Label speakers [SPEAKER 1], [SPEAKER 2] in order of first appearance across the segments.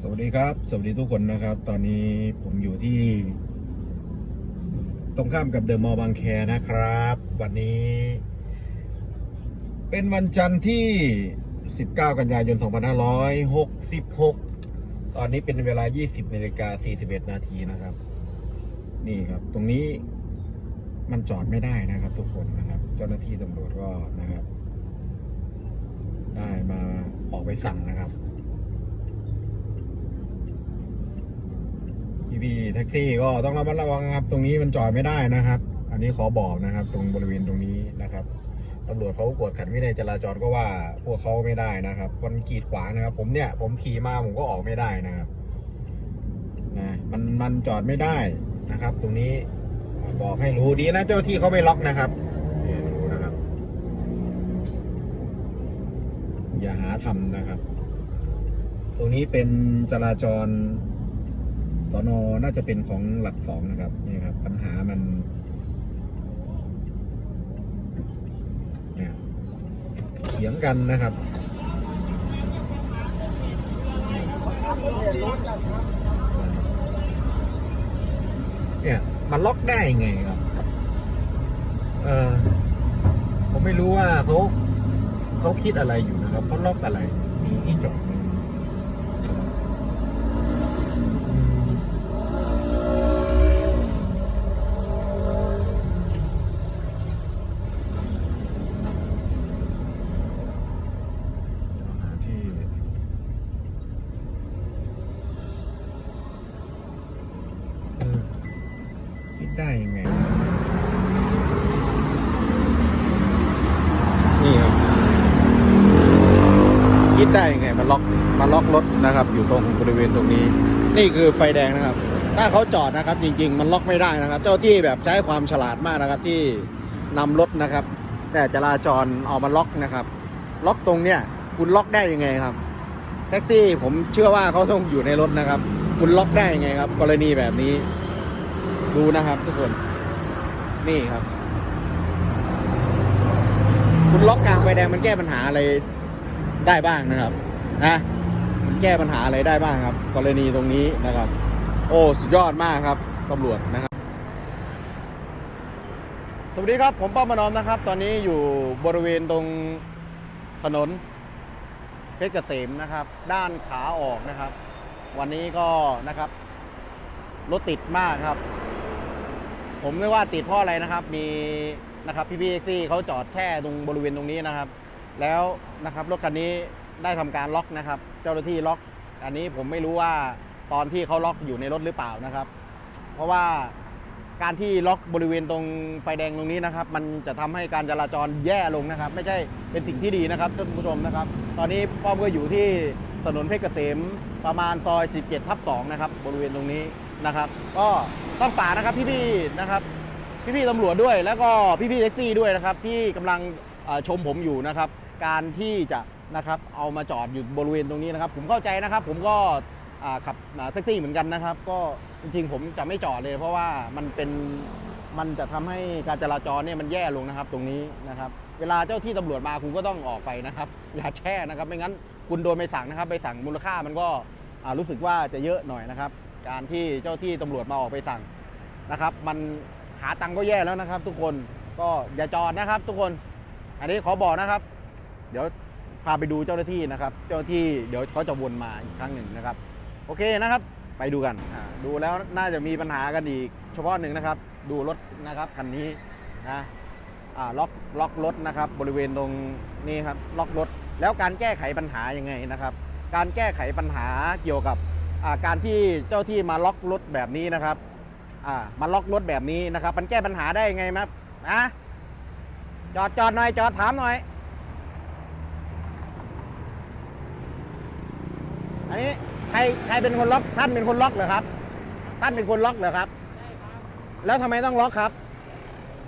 [SPEAKER 1] สวัสดีครับ สวัสดีทุกคนนะครับ ตอนนี้ผมอยู่ที่ ตรงข้ามกับเดอะมอลล์บางแคนะครับ วันนี้ เป็นวันจันทร์ที่ 19 กันยายน 2566 ตอนนี้เป็นเวลา 20นาฬิกา41 นาทีนะครับ นี่ครับ ตรงนี้มันจอดไม่ได้นะครับ ทุกคนนะครับ เจ้าหน้าที่ตำรวจก็นะครับ ได้มาออกไปสั่งนะครับ พี่ๆแท็กซี่ก็ต้องระมัดระวังครับ ตรงนี้มันจอดไม่ได้นะครับ อันนี้ขอบอกนะครับ ตรงบริเวณตรงนี้นะครับตำรวจเขากวดขันวินัยจราจรก็ว่าพวกเขาไม่ได้นะครับมันกีดขวางนะครับ ผมเนี่ยผมขี่มาผมก็ออกไม่ได้นะครับนะมันมันจอดไม่ได้นะครับ ตรงนี้บอกให้รู้ดีนะเจ้าที่เขาไม่ล็อกนะครับเนี่ยดูนะครับ อย่าหาทำนะครับ ตรงนี้เป็นจราจร สอนอน่าจะเป็นของหลักสองนะครับนี่ครับ ปัญหามันเนี่ยเถียงกันนะครับเนี่ยมันล็อกได้ไงครับ เออผมไม่รู้ว่าเขาเขาคิดอะไรอยู่นะครับเขาล็อกอะไรมีที่จอด คิดได้ยังไงมันล็อกมันล็อกรถนะครับ อยู่ตรงบริเวณตรงนี้ นี่คือไฟแดงนะครับ ถ้าเขาจอดนะครับ จริง ๆ มันล็อกไม่ได้นะครับ เจ้าที่แบบใช้ความฉลาดมากนะครับที่นำรถนะครับ แต่จราจรเอามาล็อกนะครับ ล็อกตรงเนี้ยคุณล็อกได้ยังไงครับ แท็กซี่ผมเชื่อว่าเขาต้องอยู่ในรถนะครับ คุณล็อกได้ยังไงครับ กรณีแบบนี้ ดูนะครับทุกคนนี่ครับ คุณล็อกกลางไฟแดงมันแก้ปัญหาอะไร ได้บ้างนะครับนะแก้ปัญหาอะไรได้บ้างครับ กรณีตรงนี้นะครับ โอ้สุดยอดมากครับตำรวจนะครับ สวัสดีครับผมป้อมมานอมนะครับ ตอนนี้อยู่บริเวณตรงถนนเพชรเกษมนะครับ ด้านขาออกนะครับ วันนี้ก็นะครับรถติดมากครับ ผมไม่ว่าติดเพราะอะไรนะครับ มีนะครับพี่พี่เอ็กซี่เขาจอดแช่ตรงบริเวณตรงนี้นะครับ แล้วนะครับรถคันนี้ได้ทำการล็อกนะครับ เจ้าหน้าที่ล็อก อันนี้ผมไม่รู้ว่าตอนที่เขาล็อกอยู่ในรถหรือเปล่านะครับ เพราะว่าการที่ล็อกบริเวณตรงไฟแดงตรงนี้นะครับ มันจะทำให้การจราจรแย่ลงนะครับ ไม่ใช่เป็นสิ่งที่ดีนะครับท่านผู้ชมนะครับ ตอนนี้ป้อมก็อยู่ที่ถนนเพชรเกษมประมาณซอย 17 ทับ 2 นะครับ บริเวณตรงนี้นะครับ ก็ต้องฝากนะครับพี่ๆนะครับ พี่ๆตำรวจด้วย แล้วก็พี่ๆแท็กซี่ด้วยนะครับ ที่กำลังชมผมอยู่นะครับ การที่จะนะครับเอามาจอดอยู่บริเวณตรงนี้นะครับ ผมเข้าใจนะครับ ผมก็ขับแท็กซี่เหมือนกันนะครับ ก็จริงๆ ผมจะไม่จอดเลย เพราะว่ามันเป็นมันจะทำให้การจราจรเนี่ยมันแย่ลงนะครับ ตรงนี้นะครับ เวลาเจ้าที่ตำรวจมาคุณก็ต้องออกไปนะครับอย่าแช่นะครับไม่งั้นคุณโดนใบสั่งนะครับใบสั่งมูลค่ามันก็รู้สึกว่าจะเยอะหน่อยนะครับ การที่เจ้าที่ตำรวจมาออกไปสั่งนะครับ มันหาตังค์ก็แย่แล้วนะครับ ทุกคนก็อย่าจอดนะครับ ทุกคน อันนี้ขอบอกนะครับ เดี๋ยวพาไปดูเจ้าหน้าที่นะครับ เจ้าหน้าที่เดี๋ยวเขาจะวนมาอีกครั้งหนึ่งนะครับ โอเคนะครับ ไปดูกันดูแล้วน่าจะมีปัญหากันอีกเฉพาะหนึ่งนะครับ ดูรถนะครับคันนี้นะล็อกล็อกรถนะครับบริเวณตรงนี้ครับล็อกรถ แล้วการแก้ไขปัญหายังไงนะครับ การแก้ไขปัญหาเกี่ยวกับการที่เจ้าที่มาล็อกรถแบบนี้นะครับมาล็อกรถแบบนี้นะครับ มันแก้ปัญหาได้ยังไงครับอะจอดจอดหน่อยจอดถามหน่อย อันนี้ใครใครเป็นคนล็อกท่านเป็นคนล็อกเหรอครับ ท่านเป็นคนล็อกเหรอครับ
[SPEAKER 2] ใช่ครับ
[SPEAKER 1] แล้วทำไมต้องล็อกครับ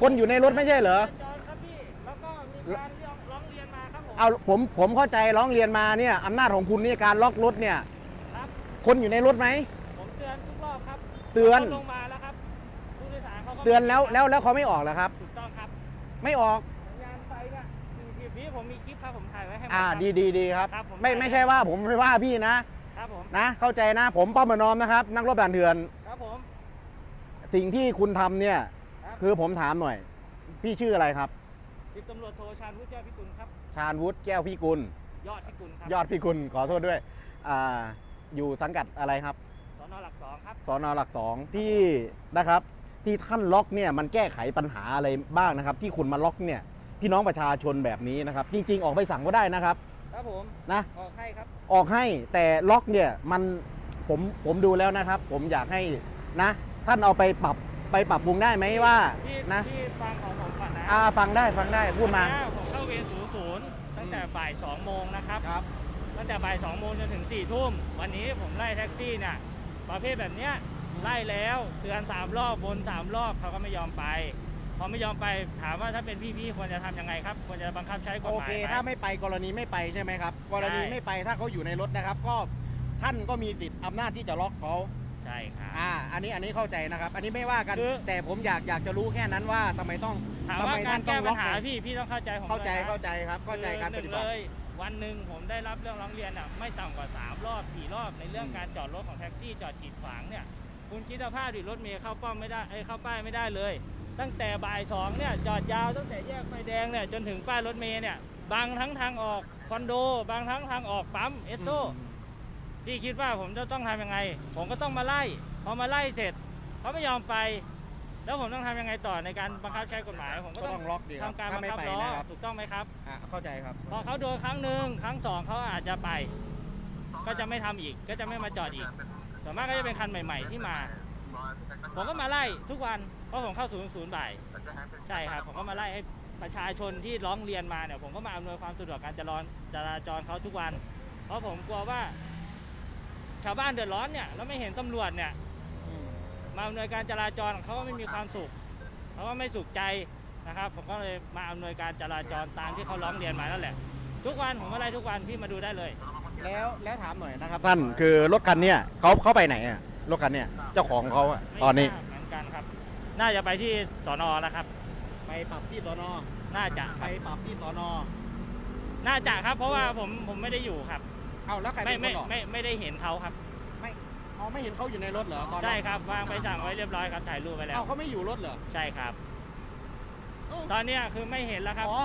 [SPEAKER 1] คนอยู่ในรถไม่ใช่เหรอ
[SPEAKER 2] จอดครับพี่ แล้วก็มีการเรียกร้องเรียนมาครับผม
[SPEAKER 1] เอาผมผมเข้าใจร้องเรียนมาเนี่ยอำนาจของคุณนี่การล็อกรถเนี่ย
[SPEAKER 2] ครับ
[SPEAKER 1] คนอยู่ในรถไหม
[SPEAKER 2] ผมเตือนทุกรอบครับ
[SPEAKER 1] เตือน
[SPEAKER 2] ขาลงมาแล้วครับผู้โดยสารเขาก็
[SPEAKER 1] เตือนแล้วแล้วแล้วเขาไม่ออกเหรอครับ
[SPEAKER 2] ถูกต้องครับ
[SPEAKER 1] ไม่ออก
[SPEAKER 2] ผมมีคลิปครับผมถ่ายไว้ให้หมด
[SPEAKER 1] อ่า
[SPEAKER 2] ครับ
[SPEAKER 1] ดีดีดีครับ
[SPEAKER 2] ครับผม
[SPEAKER 1] ไม่ไม่ใช่ว่าผมไม่ว่าพี่นะ
[SPEAKER 2] คครับผม
[SPEAKER 1] นะ เข้าใจนะ ผมป้อมมานอมนะครับ นักรบด่านเถื่อน
[SPEAKER 2] ครับผม
[SPEAKER 1] สิ่งที่คุณทำเนี่ย
[SPEAKER 2] ครับ
[SPEAKER 1] คือผมถามหน่อย พี่ชื่ออะไรครับ
[SPEAKER 2] สิบตำรวจโทชาญวุฒิเจ้าพิกุลครับ
[SPEAKER 1] ชาญวุฒิแก้วพิกุล
[SPEAKER 2] ยอดพิกุลครับ
[SPEAKER 1] ยอดพิกุลขอโทษด้วยอ่าอยู่สังกัดอะไรครับ
[SPEAKER 2] สอนอหลักสองครับ
[SPEAKER 1] สอนอหลักสองที่นะครับ ที่ท่านล็อกเนี่ยมันแก้ไขปัญหาอะไรบ้างนะครับ ที่คุณมาล็อกเนี่ย พี่น้องประชาชนแบบนี้นะครับ จริง ๆ ออกไปสั่งก็ได้นะครับ
[SPEAKER 2] ครับผม
[SPEAKER 1] นะ
[SPEAKER 2] ออกให้ครับ
[SPEAKER 1] ออกให้แต่ล็อกเนี่ยมันผมผมดูแล้วนะครับ ผมอยากให้นะ ท่านเอาไปปรับไปปรับปรุงได้ไหมว่า
[SPEAKER 2] ที่
[SPEAKER 1] นะ
[SPEAKER 2] ที่ฟังของผมก่อนนะ
[SPEAKER 1] อ่าฟังได้ฟังได้พูดมา
[SPEAKER 2] วันนี้ผมเข้าเวรศูนย์ศูนย์ตั้งแต่บ่ายสองโมงนะครับ
[SPEAKER 1] ครับ
[SPEAKER 2] ตั้งแต่บ่ายสองโมงจนถึง4ี่ทุ่มวันนี้ผมไล่แท็กซี่เนี่ยประเภทแบบเนี้ยไล่แล้วเตือนสามรอบวนสามรอบเขาก็ไม่ยอมไป พอไม่ยอมไปถามว่าถ้าเป็นพี่ๆควรจะทำยังไงครับ ควรจะบังคับใช้กฎ
[SPEAKER 1] โอ
[SPEAKER 2] หมาย
[SPEAKER 1] เค
[SPEAKER 2] ไหม
[SPEAKER 1] ถ้าไม่ไปกรณีไม่ไปใช่ไหมครับ กรณี
[SPEAKER 2] ใช่
[SPEAKER 1] ไม่ไปถ้าเขาอยู่ในรถนะครับ ก็ท่านก็มีสิทธิ์อำนาจที่จะล็อกเขา
[SPEAKER 2] ใช่ครับ
[SPEAKER 1] อ่า อันนี้อันนี้เข้าใจนะครับ อันนี้ไม่ว่ากัน
[SPEAKER 2] คือ
[SPEAKER 1] แต่ผมอยากอยากจะรู้แค่นั้นว่าทำไมต้อง
[SPEAKER 2] ถาม
[SPEAKER 1] ทำ
[SPEAKER 2] ว่า
[SPEAKER 1] ไม
[SPEAKER 2] กา
[SPEAKER 1] ท่ารนต้
[SPEAKER 2] แก้
[SPEAKER 1] อง
[SPEAKER 2] ปั
[SPEAKER 1] ล็
[SPEAKER 2] ญ
[SPEAKER 1] อก
[SPEAKER 2] หา
[SPEAKER 1] เนี่ย
[SPEAKER 2] พี่พี่ต้องเข้าใจผม
[SPEAKER 1] เข้าใจ
[SPEAKER 2] ด้วยนะ
[SPEAKER 1] เข้าใจครับ เข้าใจการ
[SPEAKER 2] คือ
[SPEAKER 1] ป
[SPEAKER 2] ห
[SPEAKER 1] ฏิ
[SPEAKER 2] นึ่ง
[SPEAKER 1] บัติ
[SPEAKER 2] เลยวันหนึ่งผมได้รับเรื่องร้องเรียนอะไม่ต่ำกว่า 3 รอบ 4 รอบในเรื่องการจอดรถของแท็กซี่จอดกีดขวางเนี่ย คุณคิดสภาพดิรถเมย์เข้าป้อมไม่ได้เอ้ยเข้าป้ายไม่ได้เลย ตั้งแต่บ่ายสองเนี่ยจอดยาวตั้งแต่แยกไฟแดงเนี่ยจนถึงป้ายรถเมย์เนี่ยบังทั้งทางออกคอนโดบังทั้งทางออกปั๊มเอสโซพี่คิดว่าผมจะต้องทำยังไง ผมก็ต้องมาไล่พอมาไล่เสร็จเขาไม่ยอมไป แล้วผมต้องทำยังไงต่อในการบังคับใช้กฎหมาย ผมก็
[SPEAKER 1] ก็
[SPEAKER 2] ต้
[SPEAKER 1] ต้
[SPEAKER 2] อ
[SPEAKER 1] องงล็อกดีครับ
[SPEAKER 2] ทำการ
[SPEAKER 1] ถ้า
[SPEAKER 2] บัง
[SPEAKER 1] ไม่
[SPEAKER 2] คับ
[SPEAKER 1] ไป
[SPEAKER 2] ล้อ
[SPEAKER 1] นะครับ
[SPEAKER 2] ถูกต้องไหมครับ
[SPEAKER 1] อ่าเข้าใจครับ
[SPEAKER 2] พอเขาโดนครั้งหนึ่งครั้งสองเขาอาจจะไป ก็จะไม่ทำอีก ก็จะไม่มาจอดอีกส่วนมากก็จะเป็นคันใหม่ ๆ ที่มา ผมก็มาไล่ทุกวันเพราะผมเข้าศูนย์ศูนย์บ่ายใช่ครับผมก็มาไล่ให้ประชาชนที่ร้องเรียนมาเนี่ยผมก็มาอำนวยความสะดวกการจราจรจราจรเขาทุกวัน เพราะผมกลัวว่า ชาวบ้านเดือดร้อนเนี่ยแล้วไม่เห็นตำรวจเนี่ยมาอำนวยการจราจรเขาก็ไม่มีความสุขเขาก็ไม่สุขใจนะครับ ผมก็เลยมาอำนวยการจราจรตามที่เขาร้องเรียนมานั่นแหละ ทุกวันผมก็ไล่ทุกวันพี่มาดูได้เลย
[SPEAKER 1] แล้วแล้วถามหน่อยนะครับท่านคือรถคันเนี้ยเขาเขาไปไหนอะ รถคันเนี้ยเจ้าของเขาอะตอนนี้
[SPEAKER 2] ไม่ทราบเหมือนกันครับ น่าจะไปที่สอนอแล้วครับ
[SPEAKER 1] ไปปรับที่สอนอ
[SPEAKER 2] น่าจะค
[SPEAKER 1] ไป
[SPEAKER 2] รับ
[SPEAKER 1] ปรับที่สอนอ
[SPEAKER 2] น่าจะครับ เพราะว่าผมผมไม่ได้อยู่ครับ
[SPEAKER 1] เอาแล้วใคร
[SPEAKER 2] ไม่
[SPEAKER 1] เป็นค
[SPEAKER 2] ไม่
[SPEAKER 1] นหลอก
[SPEAKER 2] ไม่ไม่ได้เห็นเขาครับ
[SPEAKER 1] ไม่เอาไม่เห็นเขาอยู่ในรถเหรอตอนนั้น
[SPEAKER 2] ใช่ครับวางไปสั่งไว้เรียบร้อยครับถ่ายรูปไปแล้ว
[SPEAKER 1] เอาเขาไม่อยู่รถเหรอ
[SPEAKER 2] ใช่ครับ
[SPEAKER 1] เอ้า
[SPEAKER 2] ตอนเนี้ยคือไม่เห็นแล้วครับ
[SPEAKER 1] อ๋อ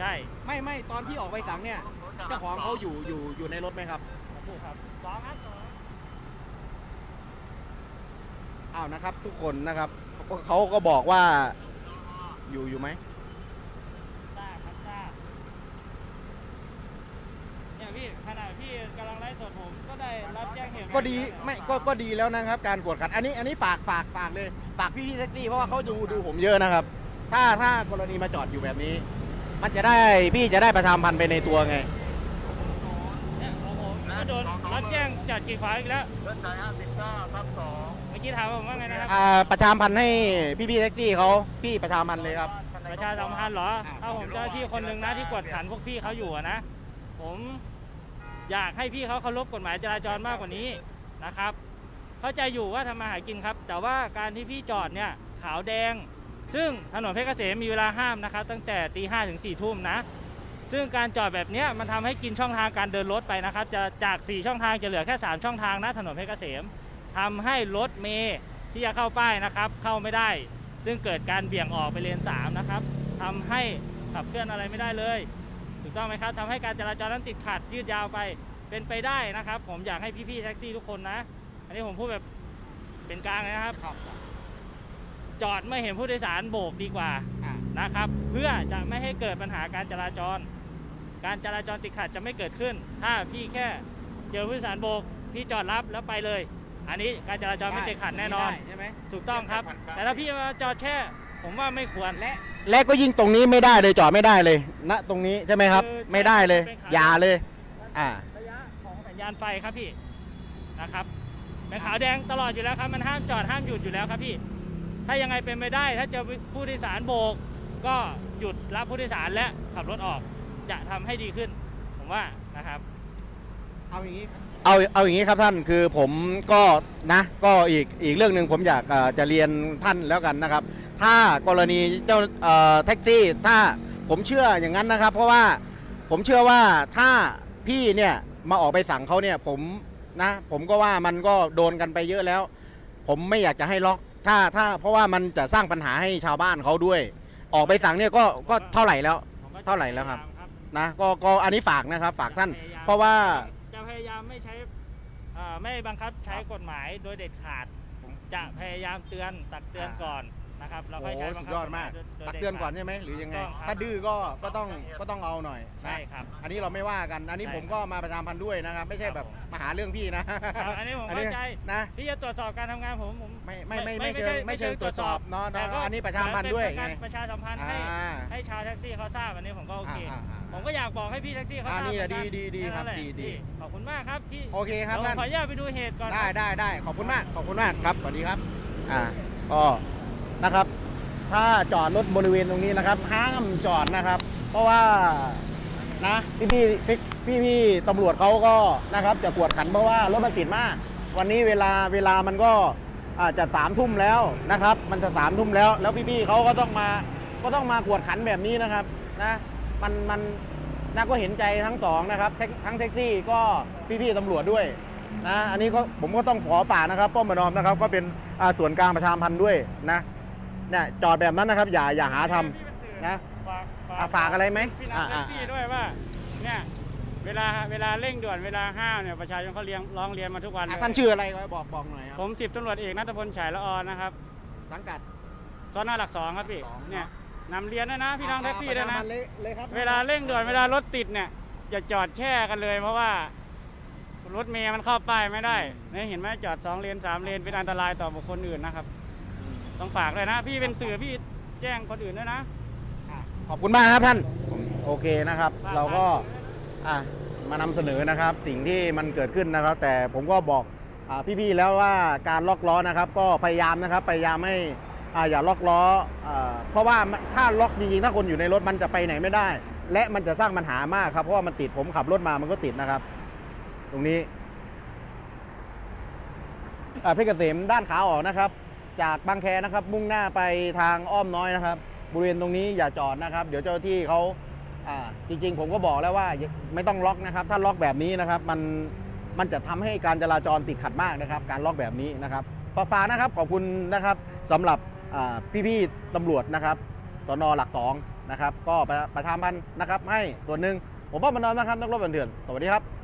[SPEAKER 2] ใช่
[SPEAKER 1] ไม่ไม่ตอนที่ออกไปสั่งเนี่ยเจ้าของเขาอยู่อยู่อยู่ในรถไหมครับ
[SPEAKER 2] ถูกครับสองครับส อง
[SPEAKER 1] อ้าวนะครับ ทุกคนนะครับเขาก็บอกว่าอยู่อยู่ไหม
[SPEAKER 2] ทราบครับทราบเนี่ยพี่ขณะพี่กำลังไลฟ์สดผมก็ได้รับแจ้งเหตุ
[SPEAKER 1] ก็ดีไม่ก็ก็ดีแล้วนะครับ การกวดขันอันนี้อันนี้ฝากฝากฝากเลยฝากพี่พี่ๆแท็กซี่เพราะว่าเขาดูดูผมเยอะนะครับ ถ้าถ้ากรณีมาจอดอยู่แบบนี้ มันจะได้พี่จะได้ประชามพันธ์ไปในตัวไง
[SPEAKER 2] เนี่ยของผมก็โดนรับแจ้งจอดกีดขวางอีกแล้ว
[SPEAKER 3] รถไฟ59ทับ2
[SPEAKER 2] เมื่ อกี้ถามผมว่าไงนะครับ
[SPEAKER 1] อ่าประชามพันธ์ให้พี่พี่ๆแท็กซี่เขาพี่ประชามพันธ์เลยครับ
[SPEAKER 2] ประชาสัมพันธ์เหรอ
[SPEAKER 1] อ่า
[SPEAKER 2] ถ้าผมเจ้าหน้าที่คนหนึ่งนะที่กวดขันพวกพี่เขาอยู่อะนะ ผมอยากให้พี่เขาเคารพกฎหมายจราจรมากกว่านี้นะครับ เข้าใจอยู่ว่าทำมาหากินครับ แต่ว่าการที่พี่จอดเนี่ยขาวแดง ซึ่งถนนเพชรเกษมมีเวลาห้ามนะครับ ตั้งแต่ตีห้าถึงสี่ทุ่มนะ ซึ่งการจอดแบบเนี้ยมันทำให้กินช่องทางการเดินรถไปนะครับ จะจาก 4 ช่องทางจะเหลือแค่ 3 ช่องทางนะถนนเพชรเกษม ทำให้รถเมย์ที่จะเข้าป้ายนะครับ เข้าไม่ได้ ซึ่งเกิดการเบี่ยงออกไปเลน3นะครับทำให้ขับเคลื่อนอะไรไม่ได้เลย ถูกต้องไหมครับทำให้การจราจรนั้นติดขัดยืดยาวไปเป็นไปได้นะครับ ผมอยากให้พี่ๆแท็กซี่ทุกคนนะ อันนี้ผมพูดแบบเป็นกลางนะครับ จอดไม่เห็นผู้โดยสารโบกดีกว่านะครับ เพื่อจะไม่ให้เกิดปัญหาการจราจร การจราจรติดขัดจะไม่เกิดขึ้น ถ้าพี่แค่เจอผู้โดยสารโบก พี่จอดรับแล้วไปเลย อันนี้การจราจรไม่ติดขัดแน่นอน
[SPEAKER 1] ได้ใช่ไหม
[SPEAKER 2] ถูกต้องครับ แต่ถ้าพี่มาจอดแช่ ผมว่าไม่ควร
[SPEAKER 1] และ และก็ยิ่งตรงนี้ไม่ได้เลยจอดไม่ได้เลยณตรงนี้ใช่ไหมครับ
[SPEAKER 2] คือ
[SPEAKER 1] ไม่ได้เลย
[SPEAKER 2] เป็นขา
[SPEAKER 1] อย่าเลย อ่า
[SPEAKER 2] ระยะของสัญญาณไฟครับพี่นะครับเป็นขาวแดงตลอดอยู่แล้วครับ มันห้ามจอดห้ามหยุดอยู่แล้วครับพี่ ถ้ายังไงเป็นไม่ได้ ถ้าเจอผู้โดยสารโบก ก็หยุดรับผู้โดยสารและขับรถออก จะทำให้ดีขึ้น ผมว่านะครับ
[SPEAKER 1] เอาอย่างนี้ เอาเอาอย่างนี้ครับท่านคือผมก็นะก็อีกอีกเรื่องหนึ่งผมอยากเอ่อจะเรียนท่านแล้วกันนะครับ ถ้ากรณีเจ้าเอ่อแท็กซี่ ถ้าผมเชื่ออย่างนั้นนะครับ เพราะว่าผมเชื่อว่าถ้าพี่เนี่ยมาออกไปสั่งเขาเนี่ยผมนะผมก็ว่ามันก็โดนกันไปเยอะแล้ว ผมไม่อยากจะให้ล็อกถ้าถ้าเพราะว่ามันจะสร้างปัญหาให้ชาวบ้านเขาด้วย ออกไปสั่งเนี่ยก็ก็เท่าไหร่แล้ว
[SPEAKER 2] ผมก็จะ
[SPEAKER 1] เท่าไหร่แล้วครับ นะก็ก็อันนี้ฝากนะครับ ฝากท่าน เพราะว่าา
[SPEAKER 2] ยามไม่ใช้เอ่อไม่บังคับใช้กฎหมายโดยเด็ดขาด ผมจะพยายามเตือนตักเตือน
[SPEAKER 1] อ่า
[SPEAKER 2] ก่อน นะครับเรา
[SPEAKER 1] โอ้
[SPEAKER 2] ค่อย
[SPEAKER 1] โห
[SPEAKER 2] ใช้บั
[SPEAKER 1] สุ
[SPEAKER 2] ง
[SPEAKER 1] ด
[SPEAKER 2] คับ
[SPEAKER 1] ยอดมาก
[SPEAKER 2] โโดย
[SPEAKER 1] ตัก
[SPEAKER 2] ด็ด
[SPEAKER 1] เตือนก่อน
[SPEAKER 2] ขาด
[SPEAKER 1] ใช่ไหมหรือยังไง
[SPEAKER 2] ถูกต้องครับ
[SPEAKER 1] ถ้าดื้อก็ก็ต้องก็ต้องเอาหน่อยนะ
[SPEAKER 2] ใช่ครับ
[SPEAKER 1] อันนี้เราไม่ว่ากัน อันนี้
[SPEAKER 2] ใช่
[SPEAKER 1] ผมก็มาประชามพันธ์ด้วยนะครับ ไม่ใช่
[SPEAKER 2] ครับ
[SPEAKER 1] แบบ
[SPEAKER 2] ผม
[SPEAKER 1] มาหาเรื่องพี่นะครับ
[SPEAKER 2] อันนี้ผมเข้าใจ
[SPEAKER 1] นะ
[SPEAKER 2] ที่จะตรวจสอบการทำงานผมผม
[SPEAKER 1] ไม่ไม่ไม่ไม่เชิงไม่เชิงตรวจสอบเนาะ
[SPEAKER 2] แต่
[SPEAKER 1] เนาะ
[SPEAKER 2] ก็
[SPEAKER 1] อันนี้ประชาสัมพันธ์ด้วย
[SPEAKER 2] เป็นการ
[SPEAKER 1] ไง
[SPEAKER 2] ประชาสัมพันธ์
[SPEAKER 1] อ่า
[SPEAKER 2] ให้ให้ชาวแท็กซี่เขาทราบอันนี้ผมก็โอเค
[SPEAKER 1] อ่าอ่าอ่า
[SPEAKER 2] ผมก็อยากบอกให้พี่แท็กซี่เขาท
[SPEAKER 1] อ่า
[SPEAKER 2] ราบ
[SPEAKER 1] นี่แหละ
[SPEAKER 2] เหมือกั
[SPEAKER 1] ดีดีดีครับ
[SPEAKER 2] นั่นแหละ
[SPEAKER 1] ดีดี
[SPEAKER 2] ขอบคุณมากครับที่
[SPEAKER 1] โอเคครับ
[SPEAKER 2] เดี๋ยวผม
[SPEAKER 1] ท่าน
[SPEAKER 2] ขออนุญาตไปดูเหตุก่อน
[SPEAKER 1] ได้
[SPEAKER 2] ครับ
[SPEAKER 1] ได้ได้ขอบคุณมากขอบคุณมากครับสวัสดีครับ อ่าก็ นะครับ ถ้าจอดรถบริเวณตรงนี้นะครับ ห้ามจอดนะครับ เพราะว่านะพี่พี่พี่พี่ตำรวจเขาก็นะครับ จะกวดขันเพราะว่ารถมันติดมาก วันนี้เวลาเวลามันก็อาจจะสามทุ่มแล้วนะครับ มันจะสามทุ่มแล้ว แล้วพี่พี่เขาก็ต้องมาก็ต้องมากวดขันแบบนี้นะครับนะมันมันน่าก็เห็นใจทั้งสองนะครับ ทั้งแท็กซี่ก็พี่พี่ตำรวจด้วยนะอันนี้ก็ผมก็ต้องขอฝากนะครับป้อมประนอมนะครับ ก็เป็นส่วนกลางประชามพันธ์ด้วยนะ เนี่ยจอดแบบนั้นนะครับ อย่าอย่าหาทำนะ
[SPEAKER 2] ฝาก
[SPEAKER 1] อะฝากอะไรไหม
[SPEAKER 2] พี่นัก
[SPEAKER 1] อ่า
[SPEAKER 2] แท็กซี่
[SPEAKER 1] อ่า
[SPEAKER 2] ด้วยว่าเนี่ยเวลาเวลาเร่งด่วนเวลาห้ามเนี่ยประชาชนเขาเรียงร้องเรียนมาทุกวันเล
[SPEAKER 1] อะ
[SPEAKER 2] ย
[SPEAKER 1] ท่านชื่ออะไรก็บอกบอกหน่อยครับ
[SPEAKER 2] ผมสิบตำรวจเอกนัทพลฉายละออนนะครับ
[SPEAKER 1] สังกัด
[SPEAKER 2] สอนอหลักสองครับพี่
[SPEAKER 1] สอง
[SPEAKER 2] เนี่ยนำเรียนด้วยนะพี่น้องแท็กซี่ด้วย
[SPEAKER 1] ประ
[SPEAKER 2] นะ
[SPEAKER 1] ชาสัมพัธ์เลยเลยครับ
[SPEAKER 2] เวลาเร่งด่วนเวลารถติดเนี่ยอย่าจอดแช่กันเลย เพราะว่ารถเมย์มันเข้าป้ายไม่ได้เนี่ยเห็นไหมจอดสองเลนสามเลนเป็นอันตรายต่อบุคคลอื่นนะครับ ต้องฝากเลยนะ พี่เป็นสื่อพี่แจ้งคนอื่นด้วยนะ
[SPEAKER 1] อะขอบคุณมากครับท่าน โอเคนะครับ
[SPEAKER 2] ฝาก
[SPEAKER 1] เราก็อะมานำเสนอนะครับ สิ่งที่มันเกิดขึ้นนะครับ แต่ผมก็บอกอ่าพี่ๆแล้วว่าการล็อกล้อนะครับ ก็พยายามนะครับพยายามให้อ่าอย่าล็อกล้ออ่าเพราะว่าถ้าล็อกจริงๆถ้าคนอยู่ในรถมันจะไปไหนไม่ได้ และมันจะสร้างปัญหามากครับเพราะว่ามันติดผมขับรถมามันก็ติดนะครับ ตรงนี้อ่าเพชรเกษมด้านขาออกนะครับ จากบางแคนะครับ มุ่งหน้าไปทางอ้อมน้อยนะครับ บริเวณตรงนี้อย่าจอดนะครับ เดี๋ยวเจ้าที่เขาจริง ๆ ผมก็บอกแล้วว่าไม่ต้องล็อกนะครับ ถ้าล็อกแบบนี้นะครับ มันมันจะทำให้การจราจรติดขัดมากนะครับ การล็อกแบบนี้นะครับฝากฝากนะครับขอบคุณนะครับสำหรับพี่ๆตำรวจนะครับสนหลักสองนะครับ ก็ประประชาพันธ์นะครับ ให้ส่วนหนึ่งผมป้อมมานอนนะครับนักรบบันเถื่อนสวัสดีครับ